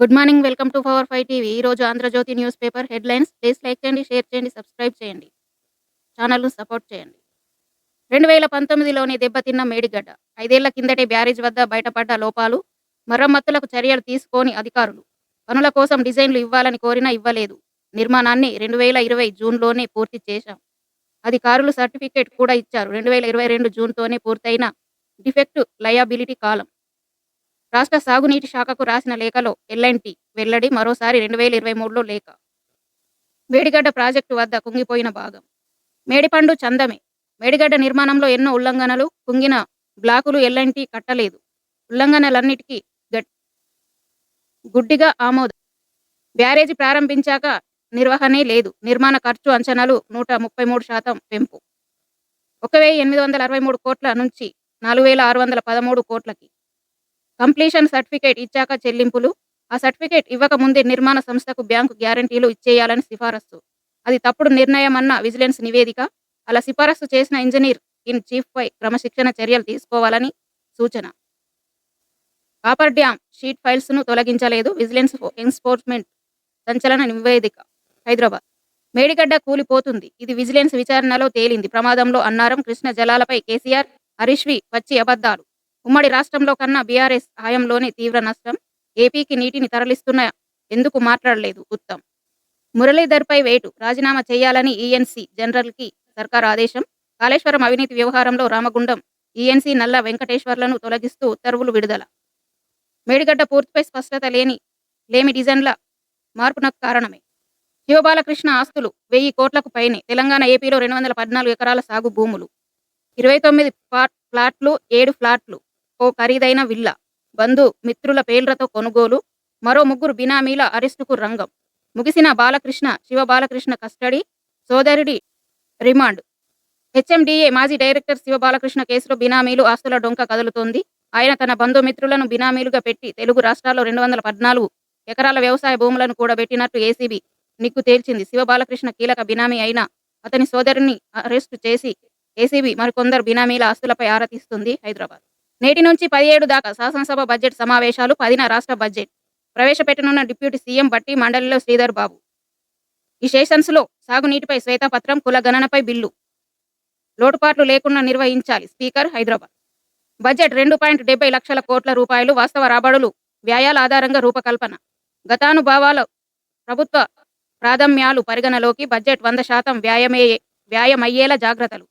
Good morning welcome to power five TV. ఈరోజు Andhrajyothi news paper headlines. Please like చేయండి share చేయండి subscribe చేయండి. ఛానల్ను సపోర్ట్ చేయండి. రెండు వేల పంతొమ్మిదిలోని దెబ్బతిన్న మేడిగడ్డ. ఐదేళ్ళ కిందటే బ్యారేజ్ వద్ద బయటపడ్డ లోపాలు మరమ్మతులకు చర్యలు తీసుకోని అధికారులు. పనుల కోసం డిజైన్లు ఇవ్వాలని కోరినా ఇవ్వలేదు. నిర్మాణాన్ని రెండు వేల ఇరవై జూన్లోనే పూర్తి చేశాం. అధికారులు సర్టిఫికేట్ కూడా ఇచ్చారు. రెండు వేల ఇరవై రెండు జూన్తోనే పూర్తయిన డిఫెక్ట్ లయబిలిటీ కాలం. రాష్ట్ర సాగునీటి శాఖకు రాసిన లేఖలో ఎల్ఎన్టీ వెల్లడి మరోసారి రెండు వేల ఇరవై మూడులో లేఖ. మేడిగడ్డ ప్రాజెక్టు వద్ద కుంగిపోయిన భాగం. మేడిపండు చందమే. మేడిగడ్డ నిర్మాణంలో ఎన్నో ఉల్లంఘనలు కుంగిన బ్లాకులు ఎల్ఎన్టీ కట్టలేదు. ఉల్లంఘనలన్నిటికీ గట్ గుడ్డిగా ఆమోదం బ్యారేజీ ప్రారంభించాక నిర్వహణే లేదు. నిర్మాణ ఖర్చు అంచనాలు నూట ముప్పై మూడు శాతం పెంపు. ఒక వెయ్యి ఎనిమిది వందల అరవై మూడు కోట్ల నుంచి నాలుగు వేల ఆరు వందల పదమూడు కోట్లకి కంప్లీషన్ సర్టిఫికేట్ ఇచ్చాక చెల్లింపులు ఆ సర్టిఫికేట్ ఇవ్వక ముందే నిర్మాణ సంస్థకు బ్యాంకు గ్యారంటీలు ఇచ్చేయాలని సిఫారసు. అది తప్పుడు నిర్ణయం అన్న విజిలెన్స్ నివేదిక అలా సిఫారసు చేసిన ఇంజనీర్ ఇన్ చీఫ్ పై క్రమశిక్షణ చర్యలు తీసుకోవాలని సూచన. కాపర్ డ్యామ్ షీట్ ఫైల్స్ను తొలగించలేదు విజిలెన్స్ ఎన్ఫోర్స్మెంట్ సంచలన నివేదిక హైదరాబాద్. మేడిగడ్డ కూలిపోతుంది. ఇది విజిలెన్స్ విచారణలో తేలింది. ప్రమాదంలో అన్నారం కృష్ణ జలాలపై కేసీఆర్ హరీష్వి వచ్చి అబద్ధాలు. ఉమ్మడి రాష్ట్రంలో కన్నా బీఆర్ఎస్ హయాంలోనే తీవ్ర నష్టం. ఏపీకి నీటిని తరలిస్తున్న ఎందుకు మాట్లాడలేదు ఉత్తమ్. మురళీధర్పై వేటు రాజీనామా చేయాలని ఈఎన్సీ జనరల్కి సర్కార్ ఆదేశం. కాళేశ్వరం అవినీతి వ్యవహారంలో రామగుండం ఈఎన్సీ నల్ల వెంకటేశ్వర్లను తొలగిస్తూ ఉత్తర్వులు విడుదల. మేడిగడ్డ పూర్తిపై స్పష్టత లేని లేమి డిజైన్ల మార్పునకు కారణమే. శివబాలకృష్ణ ఆస్తులు వెయ్యి కోట్లకు పైనే తెలంగాణ ఏపీలో రెండు వందల పద్నాలుగు ఎకరాల సాగు భూములు. ఇరవై తొమ్మిది ఫ్లాట్లు ఏడు ఫ్లాట్లు ఓ ఖరీదైన విల్లా. బంధు మిత్రుల పేర్లతో కొనుగోలు. మరో ముగ్గురు బినామీల అరెస్టుకు రంగం. ముగిసిన బాలకృష్ణ శివ బాలకృష్ణ కస్టడీ. సోదరుడి రిమాండ్. హెచ్ఎండిఏ మాజీ డైరెక్టర్ శివ బాలకృష్ణ కేసులో బినామీలు ఆస్తుల డొంక కదులుతోంది. ఆయన తన బంధుమిత్రులను బినామీలుగా పెట్టి తెలుగు రాష్ట్రాల్లో రెండు వందల పద్నాలుగు ఎకరాల వ్యవసాయ భూములను కూడబెట్టినట్టు ఏసీబీ నిక్కు తేల్చింది. శివ బాలకృష్ణ కీలక బినామీ అయిన అతని సోదరుని అరెస్టు చేసి ఏసీబీ మరికొందరు బినామీల ఆస్తులపై ఆరా తీస్తుంది హైదరాబాద్. నేటి నుంచి పదిహేడు దాకా శాసనసభ బడ్జెట్ సమావేశాలు పదిన రాష్ట్ర బడ్జెట్. ప్రవేశపెట్టనున్న డిప్యూటీ సీఎం బట్టి మండలిలో శ్రీధర్ బాబు. ఈ సెషన్స్లో సాగునీటిపై శ్వేతపత్రం కుల గణనపై బిల్లు. లోటుపాట్లు లేకుండా నిర్వహించాలి స్పీకర్ హైదరాబాద్. బడ్జెట్ రెండు పాయింట్ డెబ్బై లక్షల కోట్ల రూపాయలు వాస్తవ రాబడులు వ్యయాల ఆధారంగా రూపకల్పన. గతానుభావాల ప్రభుత్వ ప్రాథమ్యాలు పరిగణలోకి బడ్జెట్ వంద శాతం వ్యాయమే వ్యాయమయ్యేలా జాగ్రత్తలు.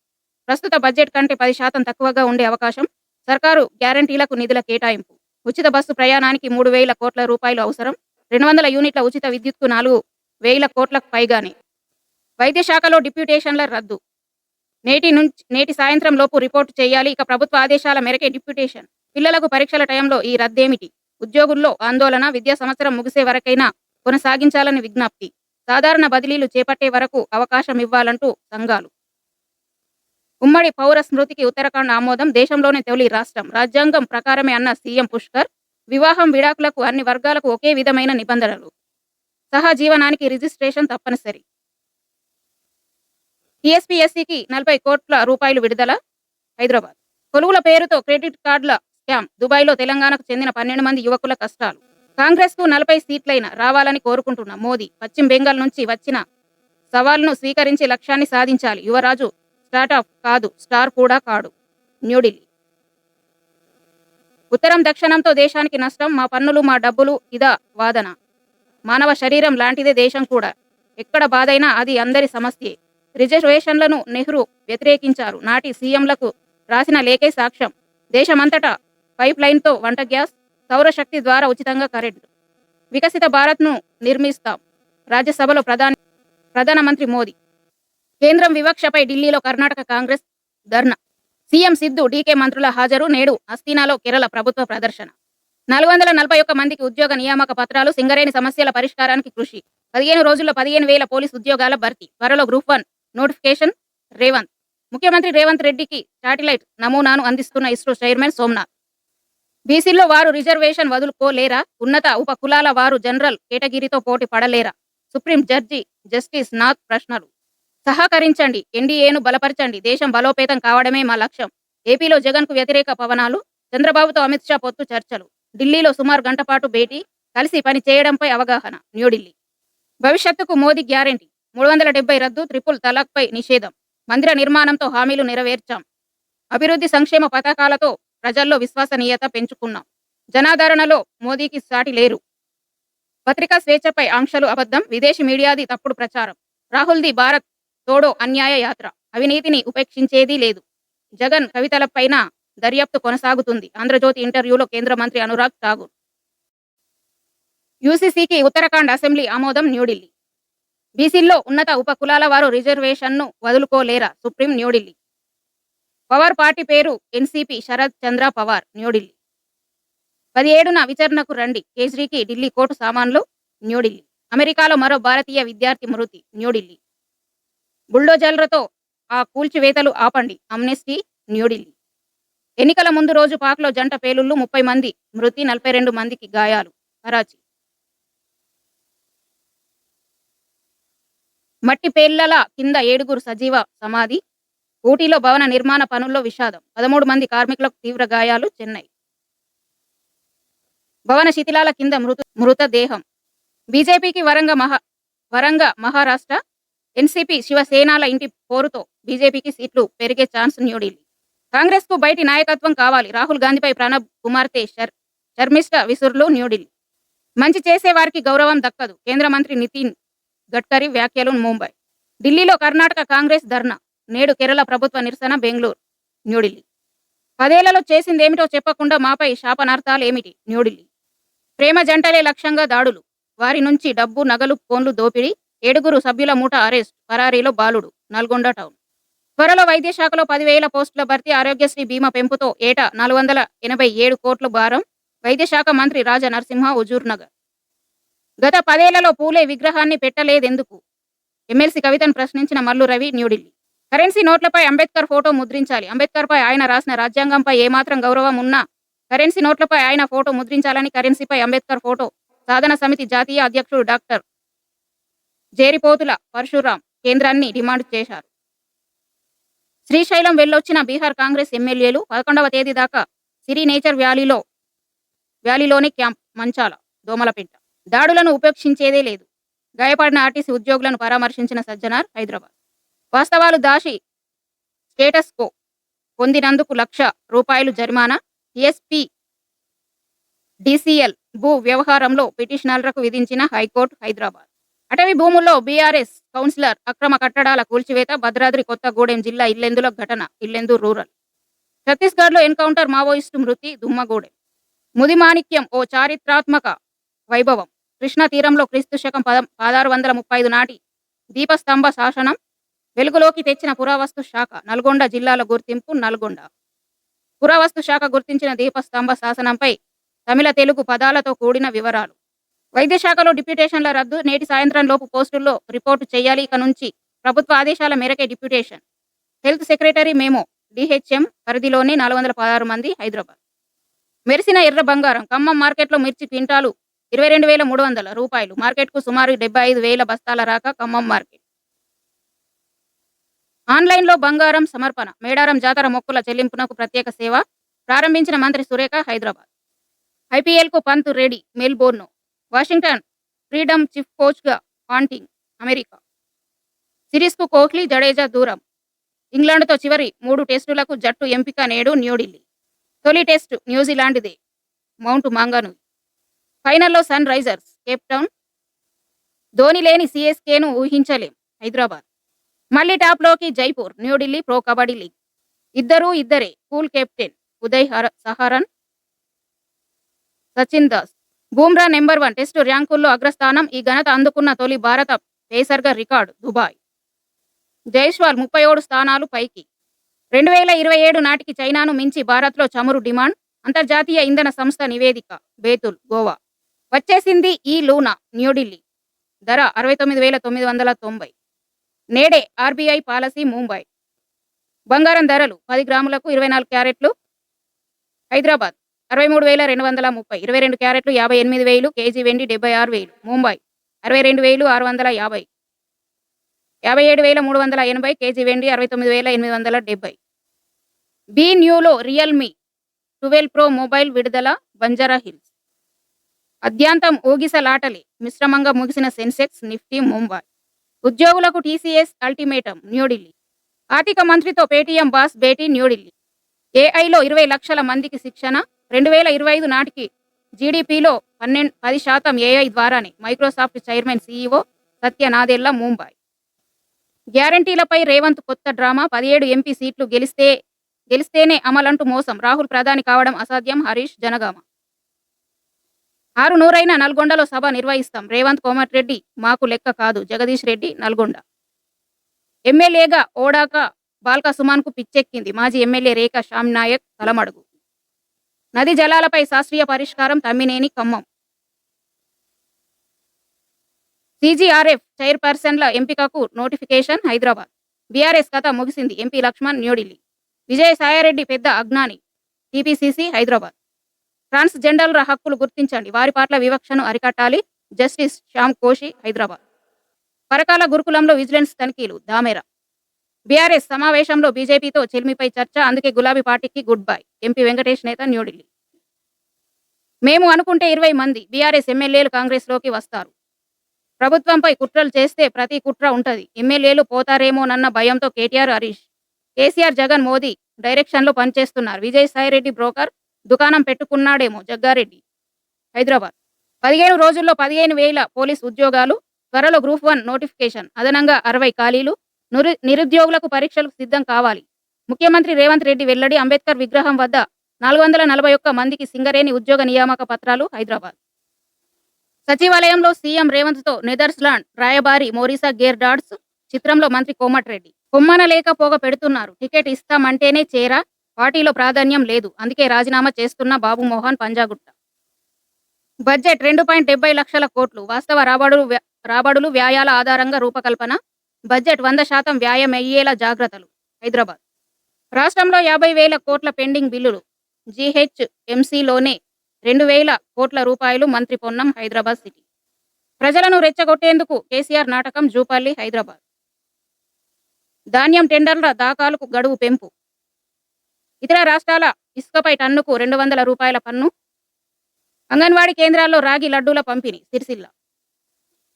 ప్రస్తుత బడ్జెట్ కంటే పది శాతం తక్కువగా ఉండే అవకాశం సర్కారు గ్యారంటీలకు నిధుల కేటాయింపు. ఉచిత బస్సు ప్రయాణానికి మూడు వేల కోట్ల రూపాయలు అవసరం. రెండు వందల యూనిట్ల ఉచిత విద్యుత్కు నాలుగు వేల కోట్లకు పైగానే. వైద్య శాఖలో డిప్యూటేషన్ల రద్దు. నేటి నుంచి నేటి సాయంత్రం లోపు రిపోర్టు చేయాలి. ఇక ప్రభుత్వ ఆదేశాల మేరకే డిప్యూటేషన్. పిల్లలకు పరీక్షల టైంలో ఈ రద్దేమిటి? ఉద్యోగుల్లో ఆందోళన విద్యా సంవత్సరం ముగిసే వరకైనా కొనసాగించాలని విజ్ఞప్తి. సాధారణ బదిలీలు చేపట్టే వరకు అవకాశం ఇవ్వాలంటూ సంఘాలు. ఉమ్మడి పౌర స్మృతికి ఉత్తరాఖండ్ ఆమోదం దేశంలోనే తొలి రాష్ట్రం. రాజ్యాంగం ప్రకారమే అన్న సీఎం పుష్కర్ వివాహం విడాకులకు అన్ని వర్గాలకు ఒకే విధమైన నిబంధనలు. సహజీవనానికి రిజిస్ట్రేషన్ తప్పనిసరి. టీఎస్పీఎస్సీకి నలభై కోట్ల రూపాయలు విడుదల హైదరాబాద్. కొలువుల పేరుతో క్రెడిట్ కార్డుల స్కామ్ దుబాయ్లో తెలంగాణకు చెందిన పన్నెండు మంది యువకుల కష్టాలు. కాంగ్రెస్కు నలభై సీట్లైన రావాలని కోరుకుంటున్న మోదీ పశ్చిమ బెంగాల్ నుంచి వచ్చిన సవాల్ను స్వీకరించి లక్ష్యాన్ని సాధించాలి. యువరాజు స్టార్టప్ కాదు స్టార్ కూడా కాడు. న్యూఢిల్లీ. ఉత్తరం దక్షిణంతో దేశానికి నష్టం మా పన్నులు మా డబ్బులు ఇదా వాదన. మానవ శరీరం లాంటిదే దేశం కూడా. ఎక్కడ బాధైనా అది అందరి సమస్యే. రిజర్వేషన్లను నెహ్రూ వ్యతిరేకించారు. నాటి సీఎంలకు రాసిన లేఖే సాక్ష్యం. దేశమంతటా పైప్ లైన్తో వంట గ్యాస్ సౌరశక్తి ద్వారా ఉచితంగా కరెంటు. వికసిత భారత్ను నిర్మిస్తాం. రాజ్యసభలో ప్రధాని ప్రధానమంత్రి మోదీ. కేంద్రం వివక్షపై ఢిల్లీలో కర్ణాటక కాంగ్రెస్ ధర్నా. సీఎం సిద్ధు డీకే మంత్రుల హాజరు నేడు అస్తీనాలో కేరళ ప్రభుత్వ ప్రదర్శన. నాలుగు వందల నలభై ఒక్క మందికి ఉద్యోగ నియామక పత్రాలు సింగరేణి సమస్యల పరిష్కారానికి కృషి. పదిహేను రోజుల్లో పదిహేను వేల పోలీస్ ఉద్యోగాల భర్తీ. త్వరలో గ్రూప్ వన్ నోటిఫికేషన్ రేవంత్. ముఖ్యమంత్రి రేవంత్ రెడ్డికి శాటిలైట్ నమూనాను అందిస్తున్న ఇస్రో చైర్మన్ సోమనాథ్. బీసీల్లో వారు రిజర్వేషన్ వదులుకోలేరా? ఉన్నత ఉప కులాల వారు జనరల్ కేటగిరీతో పోటీ పడలేరా? సుప్రీం జడ్జి జస్టిస్ నాథ్ ప్రశ్నలు. సహకరించండి. ఎన్డీఏను బలపరచండి. దేశం బలోపేతం కావడమే మా లక్ష్యం. ఏపీలో జగన్కు వ్యతిరేక పవనాలు చంద్రబాబుతో అమిత్ షా పొత్తు చర్చలు ఢిల్లీలో సుమారు గంట పాటు భేటీ కలిసి పని చేయడంపై అవగాహన న్యూఢిల్లీ. భవిష్యత్తుకు మోదీ గ్యారెంటీ మూడు వందల డెబ్బై రద్దు త్రిపుల్ తలాక్పై నిషేధం మందిర నిర్మాణంతో హామీలు నెరవేర్చాం. అభివృద్ధి సంక్షేమ పథకాలతో ప్రజల్లో విశ్వసనీయత పెంచుకున్నాం. జనాదరణలో మోదీకి సాటి లేరు. పత్రికా స్వేచ్ఛపై ఆంక్షలు అబద్ధం విదేశీ మీడియాది తప్పుడు ప్రచారం. రాహుల్ది భారత్ తోడో అన్యాయ యాత్ర. అవినీతిని ఉపేక్షించేదీ లేదు. జగన్ కవితలపైన దర్యాప్తు కొనసాగుతుంది. ఆంధ్రజ్యోతి ఇంటర్వ్యూలో కేంద్ర మంత్రి అనురాగ్ ఠాగూర్. యూసీసీకి ఉత్తరాఖండ్ అసెంబ్లీ ఆమోదం న్యూఢిల్లీ. బీసీల్లో ఉన్నత ఉప కులాల వారు రిజర్వేషన్ను వదులుకోలేరా? సుప్రీం న్యూఢిల్లీ. పవార్ పార్టీ పేరు ఎన్సీపీ శరద్ చంద్ర పవార్ న్యూఢిల్లీ. పదిహేడున విచారణకు రండి. కేజ్రీకి ఢిల్లీ కోర్టు సామాన్లు న్యూఢిల్లీ. అమెరికాలో మరో భారతీయ విద్యార్థి మృతి న్యూఢిల్లీ. బుల్డోజర్లతో ఆ కూల్చివేతలు ఆపండి. అమ్నెస్టీ న్యూఢిల్లీ ఎన్నికల ముందు రోజు పాక్లో జంట పేలుళ్ళు ముప్పై మంది మృతి నలభై రెండు మందికి గాయాలు. కరాచీ. మట్టి పేళ్ళల కింద ఏడుగురు సజీవ సమాధి ఊటీలో భవన నిర్మాణ పనుల్లో విషాదం. పదమూడు మంది కార్మికులకు తీవ్ర గాయాలు చెన్నై. భవన శిథిలాల కింద మృత మృతదేహం. బీజేపీకి వరంగ మహా వరంగ మహారాష్ట్ర ఎన్సీపీ శివసేనాల ఇంటి పోరుతో బీజేపీకి సీట్లు పెరిగే ఛాన్స్ న్యూఢిల్లీ. కాంగ్రెస్కు బయటి నాయకత్వం కావాలి. రాహుల్ గాంధీపై ప్రణబ్ కుమార్తె షర్ శర్మిష్ట విసురులు న్యూఢిల్లీ. మంచి చేసే వారికి గౌరవం దక్కదు. కేంద్ర మంత్రి నితిన్ గడ్కరీ వ్యాఖ్యలు ముంబై. ఢిల్లీలో కర్ణాటక కాంగ్రెస్ ధర్నా. నేడు కేరళ ప్రభుత్వ నిరసన బెంగళూరు న్యూఢిల్లీ. పదేళ్ళలో చేసిందేమిటో చెప్పకుండా మాపై శాపనార్థాలేమిటి న్యూఢిల్లీ. ప్రేమ జంటలే లక్ష్యంగా దాడులు. వారి నుంచి డబ్బు నగలు ఫోన్లు దోపిడీ ఏడుగురు సభ్యుల మూట అరెస్ట్ పరారీలో బాలుడు నల్గొండ టౌన్. త్వరలో వైద్య శాఖలో పదివేల పోస్టుల భర్తీ ఆరోగ్యశ్రీ బీమా పెంపుతో ఏటా నాలుగు వందల ఎనభై ఏడు కోట్ల భారం వైద్య శాఖ మంత్రి రాజా నరసింహ హుజూర్ నగర్. గత పదేళ్ళలో పూలే విగ్రహాన్ని పెట్టలేదెందుకు? ఎమ్మెల్సీ కవితను ప్రశ్నించిన మల్లు రవి న్యూఢిల్లీ. కరెన్సీ నోట్లపై అంబేద్కర్ ఫోటో ముద్రించాలి. అంబేద్కర్పై ఆయన రాసిన రాజ్యాంగంపై ఏమాత్రం గౌరవం ఉన్నా కరెన్సీ నోట్లపై ఆయన ఫోటో ముద్రించాలని కరెన్సీపై అంబేద్కర్ ఫోటో సాధన సమితి జాతీయ అధ్యక్షుడు డాక్టర్ జేరిపోతుల పరశురాం కేంద్రాన్ని డిమాండ్ చేశారు. శ్రీశైలం వెళ్ళొచ్చిన బీహార్ కాంగ్రెస్ ఎమ్మెల్యేలు పదకొండవ తేదీ దాకా సిరి నేచర్ వ్యాలీలో వ్యాలీలోని క్యాంప్ మంచాల దోమలపెంట. దాడులను ఉపేక్షించేదే లేదు. గాయపడిన ఆర్టీసీ ఉద్యోగులను పరామర్శించిన సజ్జనార్ హైదరాబాద్. వాస్తవాలు దాసి స్టేటస్ కో పొందినందుకు లక్ష రూపాయలు జరిమానా ఎస్పీ డిసిఎల్ భూ వ్యవహారంలో పిటిషనర్లకు విధించిన హైకోర్టు హైదరాబాద్. అటవీ భూముల్లో బీఆర్ఎస్ కౌన్సిలర్ అక్రమ కట్టడాల కూల్చివేత భద్రాద్రి కొత్తగూడెం జిల్లా ఇల్లెందుల ఘటన ఇల్లెందు రూరల్. ఛత్తీస్గఢ్లో ఎన్కౌంటర్ మావోయిస్టు మృతి దుమ్మగూడెం. ముదిమాణిక్యం ఓ చారిత్రాత్మక వైభవం. కృష్ణా తీరంలో క్రీస్తు శకం పద పదహారు వందల ముప్పై ఐదు నాటి దీపస్తంభ శాసనం వెలుగులోకి తెచ్చిన పురావస్తు శాఖ నల్గొండ జిల్లాల గుర్తింపు నల్గొండ. పురావస్తు శాఖ గుర్తించిన దీపస్తంభ శాసనంపై తమిళ తెలుగు పదాలతో కూడిన వివరాలు. వైద్య శాఖలో డిప్యూటేషన్ల రద్దు నేటి సాయంత్రం లోపు పోస్టుల్లో రిపోర్టు చేయాలి ఇక నుంచి ప్రభుత్వ ఆదేశాల మేరకే deputation. Health secretary memo DHM పరిధిలోనే నాలుగు వందల పదహారు మంది హైదరాబాద్. మెరిసిన ఎర్ర బంగారం ఖమ్మం మార్కెట్లో మిర్చి క్వింటాలు ఇరవై రెండు వేల మూడు వందల రూపాయలు మార్కెట్కు సుమారు డెబ్బై ఐదు వేల బస్తాల రాక ఖమ్మం మార్కెట్. ఆన్లైన్లో బంగారం సమర్పణ మేడారం జాతర మొక్కుల చెల్లింపునకు ప్రత్యేక సేవ ప్రారంభించిన మంత్రి Surekha Hyderabad. ఐపీఎల్కు Pant ready Melbourne Washington Freedom chief కోచ్గా పాంటింగ్ అమెరికా. సిరీస్కు కోహ్లీ జడేజా దూరం. ఇంగ్లాండ్తో చివరి మూడు టెస్టులకు జట్టు ఎంపిక నేడు న్యూఢిల్లీ. తొలి టెస్టు న్యూజిలాండ్దే మౌంట్ మాంగాను ఫైనల్లో సన్ రైజర్స్ కేప్టౌన్ ధోని లేని సిఎస్కేను ఊహించలేం హైదరాబాద్. మళ్ళీ టాప్లోకి జైపూర్ న్యూఢిల్లీ ప్రో కబడ్డీ లీగ్. ఇద్దరూ ఇద్దరే కూల్ కెప్టెన్ ఉదయ్ హర Saharan Sachin Das. Bumrah number one test ర్యాంకుల్లో అగ్రస్థానం ఈ ఘనత అందుకున్న తొలి భారత పేసర్గా రికార్డు దుబాయ్. జైస్వాల్ ముప్పై ఏడు స్థానాలు పైకి. రెండు వేల ఇరవై ఏడు నాటికి చైనాను మించి భారత్లో చమురు డిమాండ్ అంతర్జాతీయ ఇంధన సంస్థ నివేదిక బేతుల్ గోవా. వచ్చేసింది ఈ లూనా న్యూఢిల్లీ. ధర అరవై తొమ్మిది వేల తొమ్మిది వందల తొంభై. నేడే ఆర్బీఐ పాలసీ ముంబై. బంగారం ధరలు పది గ్రాములకు ఇరవై నాలుగు క్యారెట్లు. హైదరాబాద్. అరవై మూడు వేల రెండు వందల ముప్పై ఇరవై రెండు క్యారెట్లు యాభై ఎనిమిది వేలు కేజీ వెండి డెబ్బై ఆరు వేలు ముంబై అరవై రెండు వేలు ఆరు వందల యాభై యాభై ఏడు వేల మూడు వందల ఎనభై కేజీ వెండి అరవై తొమ్మిది వేల ఎనిమిది వందల డెబ్బై. బీ న్యూలో రియల్మీ ట్వెల్వ్ ప్రో మొబైల్ విడుదల బంజారా హిల్స్. అద్యాంతం ఊగిసలాటలే మిశ్రమంగా ముగిసిన సెన్సెక్స్ నిఫ్టీ ముంబై. ఉద్యోగులకు టీసీఎస్ అల్టిమేటం న్యూఢిల్లీ. ఆర్థిక మంత్రితో పేటీఎం బాస్ భేటీ న్యూఢిల్లీ. ఏఐలో ఇరవై లక్షల మందికి శిక్షణ రెండు వేల ఇరవై ఐదు నాటికి జీడిపిలో పన్నెండు పది శాతం ఏఐ ద్వారానే Microsoft chairman CEO Satya Nadella Mumbai. గ్యారంటీలపై Revanth కొత్త డ్రామా పదిహేడు ఎంపీ సీట్లు గెలిస్తే గెలిస్తేనే అమలంటూ మోసం. రాహుల్ ప్రధాని కావడం అసాధ్యం హరీష్ జనగామ. ఆరు నూరైన నల్గొండలో సభ నిర్వహిస్తాం. రేవంత్ కోమటిరెడ్డి మాకు లెక్క కాదు. జగదీష్ రెడ్డి నల్గొండ. ఎమ్మెల్యేగా ఓడాక బాల్క సుమాన్కు పిచ్చెక్కింది. మాజీ ఎమ్మెల్యే రేఖా శ్యామ్ నాయక్ తలమడుగు. నది జలాలపై శాస్త్రీయ పరిష్కారం తమ్మినేని ఖమ్మం. సీజీఆర్ఎఫ్ చైర్పర్సన్ల ఎంపికకు నోటిఫికేషన్ హైదరాబాద్. బీఆర్ఎస్ కథ ముగిసింది ఎంపీ లక్ష్మణ్ న్యూఢిల్లీ. విజయసాయారెడ్డి పెద్ద అజ్ఞాని. టీపీసీసీ హైదరాబాద్. ట్రాన్స్జెండర్ల హక్కులు గుర్తించండి. వారి పట్ల వివక్షను అరికట్టాలి. జస్టిస్ శ్యామ్ కోషి హైదరాబాద్. పరకాల గురుకులంలో విజిలెన్స్ తనిఖీలు దామేరా. బీఆర్ఎస్ సమావేశంలో బీజేపీతో చిల్మిపై చర్చ. అందుకే గులాబీ పార్టీకి గుడ్ బై. ఎంపీ వెంకటేష్ నేత న్యూఢిల్లీ. మేము అనుకుంటే ఇరవై మంది బీఆర్ఎస్ ఎమ్మెల్యేలు కాంగ్రెస్లోకి వస్తారు. ప్రభుత్వంపై కుట్రలు చేస్తే ప్రతి కుట్ర ఉంటుంది. ఎమ్మెల్యేలు పోతారేమోనన్న భయంతో కేటీఆర్ హరీష్. కేసీఆర్ జగన్ మోదీ డైరెక్షన్లో పనిచేస్తున్నారు. విజయసాయిరెడ్డి బ్రోకర్ దుకాణం పెట్టుకున్నాడేమో జగ్గారెడ్డి. హైదరాబాద్. పదిహేను రోజుల్లో పదిహేను వేల పోలీస్ ఉద్యోగాలు త్వరలో గ్రూప్ వన్ నోటిఫికేషన్. అదనంగా అరవై ఖాళీలు నిరుద్యోగులకు పరీక్షలకు సిద్ధం కావాలి. ముఖ్యమంత్రి రేవంత్ రెడ్డి వెల్లడి అంబేద్కర్ విగ్రహం వద్ద నాలుగు వందల నలభై ఒక్క మందికి సింగరేణి ఉద్యోగ నియామక పత్రాలు హైదరాబాద్. సచివాలయంలో సీఎం రేవంత్తో రాయబారి మోరిసా గేర్ డాడ్స్ చిత్రంలో మంత్రి కోమటిరెడ్డి. కొమ్మన లేక పోగ పెడుతున్నారు. టికెట్ ఇస్తామంటేనే చేరా పార్టీలో ప్రాధాన్యం లేదు. అందుకే రాజీనామా చేస్తున్న బాబు మోహన్ పంజాగుట్ట. బడ్జెట్ రెండు పాయింట్ డెబ్బై లక్షల కోట్లు. వాస్తవ రాబడులు రాబడులు వ్యాయాల ఆధారంగా రూపకల్పన బడ్జెట్ వంద శాతం వ్యాయమయ్యేలా జాగ్రత్తలు. హైదరాబాద్. రాష్ట్రంలో యాభై వేల కోట్ల పెండింగ్ బిల్లులు. జీహెచ్ఎంసీలోనే రెండు వేల కోట్ల రూపాయలు మంత్రి పొన్నం హైదరాబాద్ సిటీ. ప్రజలను రెచ్చగొట్టేందుకు కేసీఆర్ నాటకం జూపల్లి హైదరాబాద్. ధాన్యం టెండర్ల దాఖాలకు గడువు పెంపు. ఇతర రాష్ట్రాల ఇసుకపై టన్నుకు రెండు వందల రూపాయల పన్ను. అంగన్వాడీ కేంద్రాల్లో రాగి లడ్డూల పంపిణీ సిరిసిల్ల.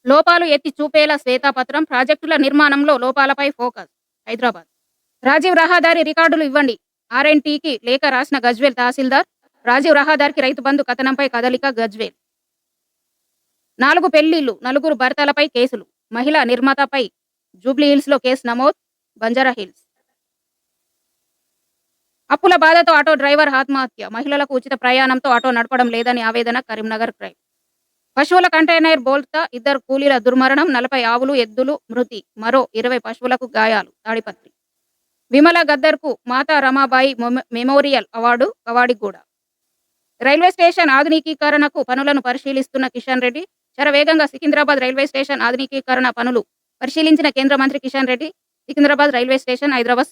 లోపాలు ఎత్తి చూపేలా శ్వేతాపత్రం ప్రాజెక్టుల నిర్మాణంలో లోపాలపై ఫోకస్. హైదరాబాద్. రాజీవ్ రహదారి రికార్డులు ఇవ్వండి. ఆర్ఎన్టీకి లేఖ రాసిన గజ్వేల్ తహసీల్దార్. రాజీవ్ రహదారికి రైతు బంధు కథనంపై కదలిక గజ్వేల్. నాలుగు పెళ్ళిళ్ళు నలుగురు భర్తలపై కేసులు. మహిళ నిర్మాతపై జూబ్లీ హిల్స్లో కేసు నమోదు. బంజారా హిల్స్. అప్పుల బాధతో ఆటో డ్రైవర్ ఆత్మహత్య. మహిళలకు ఉచిత ప్రయాణంతో ఆటో నడపడం లేదని ఆవేదన కరీంనగర్ క్రైమ్. పశువుల కంటైనర్ బోల్తా ఇద్దరు కూలీల దుర్మరణం నలభై ఆవులు ఎద్దులు మృతి మరో ఇరవై పశువులకు గాయాలు Tadipatri. Vimala గద్దర్కు Mata Ramabai memorial award Kavadiguda. Railway station ఆధునికీకరణకు పనులను పరిశీలిస్తున్న కిషన్ రెడ్డి శరవేగంగా సికింద్రాబాద్ రైల్వే స్టేషన్ ఆధునికీకరణ పనులు పరిశీలించిన కేంద్ర మంత్రి కిషన్ రెడ్డి సికింద్రాబాద్ రైల్వే స్టేషన్ హైదరాబాద్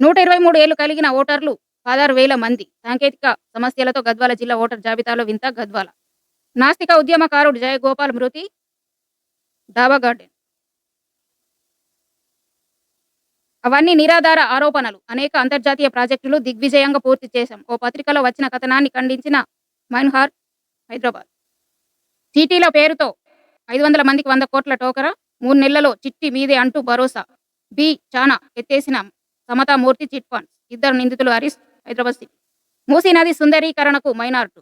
నూట ఇరవై మూడు ఏళ్ళు కలిగిన ఓటర్లు పదహారు వేల మంది సాంకేతిక సమస్యలతో గద్వాల జిల్లా ఓటర్ జాబితాలో వింత గద్వాల. నాస్తిక ఉద్యమకారుడు జయగోపాల్ మృతి డాబా గార్డెన్. అవన్నీ నిరాధార ఆరోపణలు. అనేక అంతర్జాతీయ ప్రాజెక్టులు దిగ్విజయంగా పూర్తి చేశాం. ఓ పత్రికలో వచ్చిన కథనాన్ని ఖండించిన మైన్హార్ హైదరాబాద్. చీటీల పేరుతో ఐదు వందల మందికి వంద కోట్ల టోకరా మూడు నెలలలో చిట్టి మీదే అంటూ భరోసా. బి. చానా ఎత్తేసిన సమతామూర్తి చిట్ ఫండ్స్. ఇద్దరు నిందితులు హరీష్ హైదరాబాద్ సిటీ. మూసీ నది సుందరీకరణకు మైనార్టు.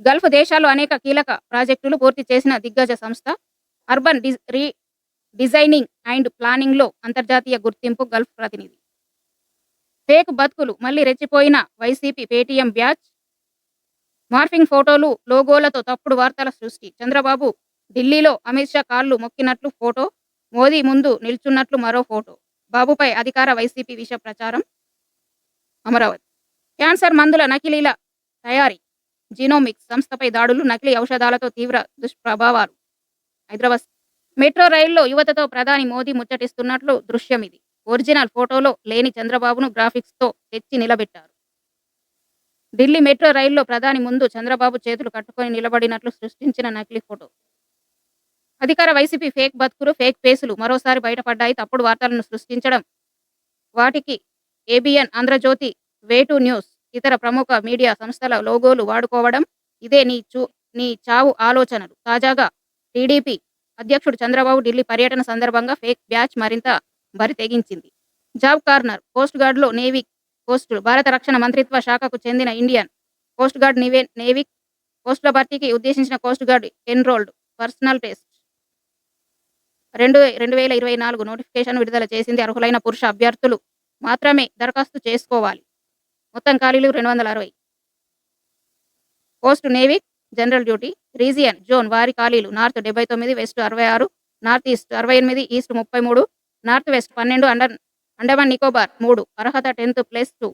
గల్ఫ్ దేశాలు అనేక కీలక ప్రాజెక్టులు పూర్తి చేసిన దిగ్గజ సంస్థ. Urban D re designing and ప్లానింగ్లో అంతర్జాతీయ గుర్తింపు గల్ఫ్ ప్రతినిధి. ఫేక్ బతుకులు మళ్ళీ రెచ్చిపోయిన వైసీపీ పేటీఎం బ్యాచ్. మార్ఫింగ్ ఫోటోలు లోగోలతో తప్పుడు వార్తల సృష్టి. చంద్రబాబు ఢిల్లీలో అమిత్ షా కాళ్ళు మొక్కినట్లు ఫోటో. మోదీ ముందు నిల్చున్నట్లు మరో ఫోటో. బాబుపై అధికార వైసీపీ విష ప్రచారం. అమరావతి. క్యాన్సర్ మందుల నకిలీల తయారీ. జీనోమిక్స్ సంస్థపై దాడులు నకిలీ ఔషధాలతో తీవ్ర దుష్ప్రభావాలు. హైదరాబాద్ మెట్రో రైల్లో యువతతో ప్రధాని మోదీ ముచ్చటిస్తున్నట్లు దృశ్యం ఇది. ఒరిజినల్ ఫోటోలో లేని చంద్రబాబును గ్రాఫిక్స్తో తెచ్చి నిలబెట్టారు. ఢిల్లీ మెట్రో రైల్లో ప్రధాని ముందు చంద్రబాబు చేతులు కట్టుకొని నిలబడినట్లు సృష్టించిన నకిలీ ఫోటో. అధికార వైసీపీ ఫేక్ బతుకులు ఫేక్ పేసులు మరోసారి బయటపడ్డాయి. తప్పుడు వార్తలను సృష్టించడం వాటికి ABN Andhrajyothi way to news ఇతర ప్రముఖ మీడియా సంస్థల లోగోలు వాడుకోవడం ఇదే నీ చూ నీ చావు ఆలోచనలు. తాజాగా టీడీపీ అధ్యక్షుడు చంద్రబాబు ఢిల్లీ పర్యటన సందర్భంగా ఫేక్ బ్యాచ్ మరింత బరి తెగించింది. జాబ్ కార్నర్ కోస్ట్ గార్డ్లో నేవీ పోస్టులు భారత రక్షణ మంత్రిత్వ శాఖకు చెందిన Indian coast guard navy navy పోస్టుల భర్తీకి ఉద్దేశించిన coast guard enrolled personnel test. రెండు రెండు వేల ఇరవై నాలుగు నోటిఫికేషన్ విడుదల చేసింది అర్హులైన పురుష అభ్యర్థులు. మాత్రమే దరఖాస్తు చేసుకోవాలి. మొత్తం ఖాళీలు రెండు వందల అరవై. Post navy general duty region zone వారి ఖాళీలు నార్త్ డెబ్బై తొమ్మిది వెస్ట్ అరవై ఆరు నార్త్ ఈస్ట్ అరవై ఎనిమిది ఈస్ట్ ముప్పై మూడు నార్త్ వెస్ట్ పన్నెండు అండర్ అండమాన్ నికోబార్ మూడు అర్హత టెన్త్ ప్లస్ టూ.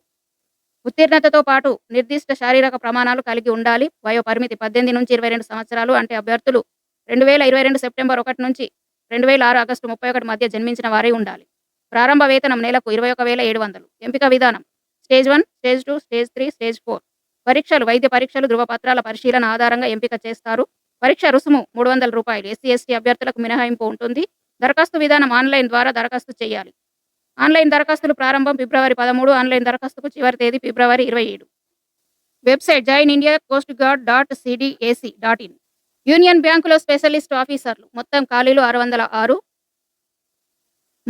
ఉత్తీర్ణతతో పాటు నిర్దిష్ట శారీరక ప్రమాణాలు కలిగి ఉండాలి. వయో పరిమితి పద్దెనిమిది నుంచి ఇరవై రెండు సంవత్సరాలు అంటే అభ్యర్థులు రెండు వేల ఇరవై రెండు సెప్టెంబర్ ఒకటి నుంచి రెండు వేల ఆరు ఆగస్టు ముప్పై ఒకటి మధ్య జన్మించిన వారే ఉండాలి. ప్రారంభ వేతనం నెలకు ఇరవై ఒక వేల ఏడు వందలు. ఎంపిక విధానం stage one stage two stage three stage four. పరీక్షలు వైద్య పరీక్షలు ధృవపత్రాల పరిశీలన ఆధారంగా ఎంపిక చేస్తారు. పరీక్ష రుసుము మూడు వందల రూపాయలు. ఎస్సీ ఎస్టీ అభ్యర్థులకు మినహాయింపు ఉంటుంది. దరఖాస్తు విధానం ఆన్లైన్ ద్వారా దరఖాస్తు చేయాలి. ఆన్లైన్ దరఖాస్తులు ప్రారంభం ఫిబ్రవరి పదమూడు ఆన్లైన్ దరఖాస్తుకు చివరి తేదీ ఫిబ్రవరి ఇరవై ఏడు. Website join India coast guard dot CDAC dot in. Union బ్యాంకులో స్పెషలిస్ట్ ఆఫీసర్లు. మొత్తం ఖాళీలు ఆరు వందల ఆరు.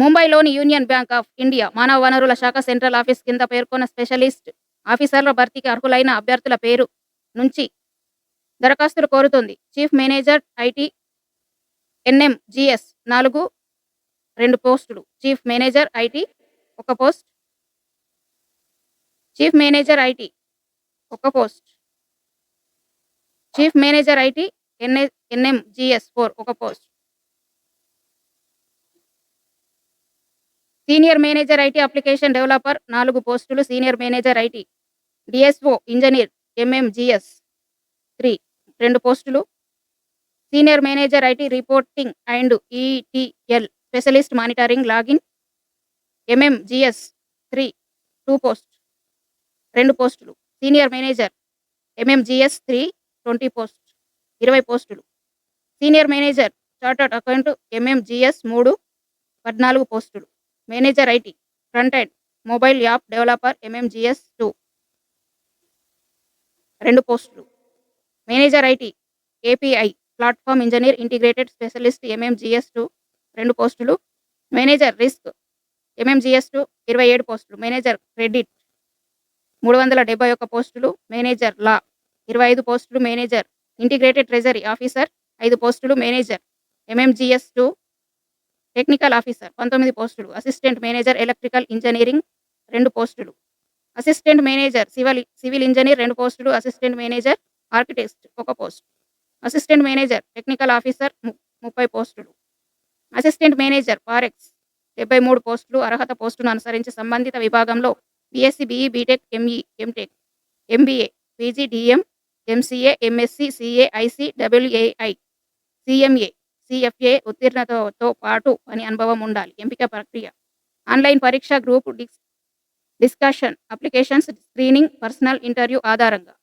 ముంబైలోని యూనియన్ బ్యాంక్ ఆఫ్ ఇండియా మానవ వనరుల శాఖ సెంట్రల్ ఆఫీస్ కింద పేర్కొన్న స్పెషలిస్ట్ ఆఫీసర్ల భర్తీకి అర్హులైన అభ్యర్థుల పేరు నుంచి దరఖాస్తులు కోరుతుంది. Chief manager IT NM GS నాలుగు రెండు పోస్టులు. చీఫ్ మేనేజర్ ఐటీ ఒక పోస్ట్. చీఫ్ మేనేజర్ ఐటీ ఒక post. Chief manager IT NA NM GS four ఒక post. Senior manager IT application developer నాలుగు పోస్టులు senior manager IT DSO engineer MMGS three రెండు పోస్టులు. Senior manager IT reporting and ETL specialist monitoring login. MMGS three two post రెండు పోస్టులు. Senior manager MMGS three twenty post ఇరవై పోస్టులు. Senior manager chartered account MMGS మూడు పద్నాలుగు పోస్టులు. Manager IT front end mobile app developer MMGS two. రెండు పోస్టులు. Manager IT API platform engineer integrated specialist MMGS two రెండు పోస్టులు. మేనేజర్ రిస్క్ ఎంఎంజిఎస్ టూ ఇరవై ఏడు పోస్టులు. మేనేజర్ క్రెడిట్ మూడు వందల డెబ్బై ఒక్క పోస్టులు. మేనేజర్ లా ఇరవై ఐదు పోస్టులు. మేనేజర్ ఇంటిగ్రేటెడ్ ట్రెజరీ ఆఫీసర్ ఐదు పోస్టులు. Manager MMGS two technical officer పంతొమ్మిది పోస్టులు. అసిస్టెంట్ మేనేజర్ ఎలక్ట్రికల్ ఇంజనీరింగ్ రెండు పోస్టులు. Assistant manager civil civil engineer రెండు పోస్టులు. అసిస్టెంట్ మేనేజర్ ఆర్కిటెక్ట్ ఒక post. Assistant manager technical officer ము- ముప్పై పోస్టులు. అసిస్టెంట్ మేనేజర్ ఫారెక్స్ డెబ్బై మూడు పోస్టులు. అర్హత పోస్టును అనుసరించి సంబంధిత విభాగంలో BSc BE BTech ME MTech MBA PG DM MCA MSc CA IC WAI CMA. CFA ఉత్తీర్ణతతో పాటు పని అనుభవం ఉండాలి. ఎంపిక ప్రక్రియ. ఆన్లైన్ పరీక్ష group dis discussion applications screening personal interview ఆధారంగా.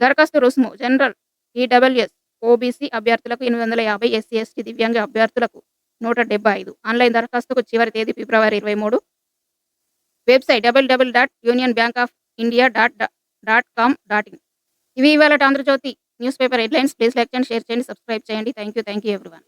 దరఖాస్తు రుసుము జనరల్ ఈడబ్ల్యూఎస్ ఓబీసీ అభ్యర్థులకు ఎనిమిది వందల యాభై ఎస్సీ ఎస్టీ దివ్యాంగ అభ్యర్థులకు నూట డెబ్బై ఐదు. ఆన్లైన్ దరఖాస్తుకు చివరి తేదీ ఫిబ్రవరి ఇరవై మూడు. Website double double dot union bank of India dot dot com dot in ఇవి ఇవాళ Andhrajyothi news paper headlines. Please like చేయండి షేర్ చేయండి. సబ్స్క్రైబ్ చేయండి. Thank you thank you everyone.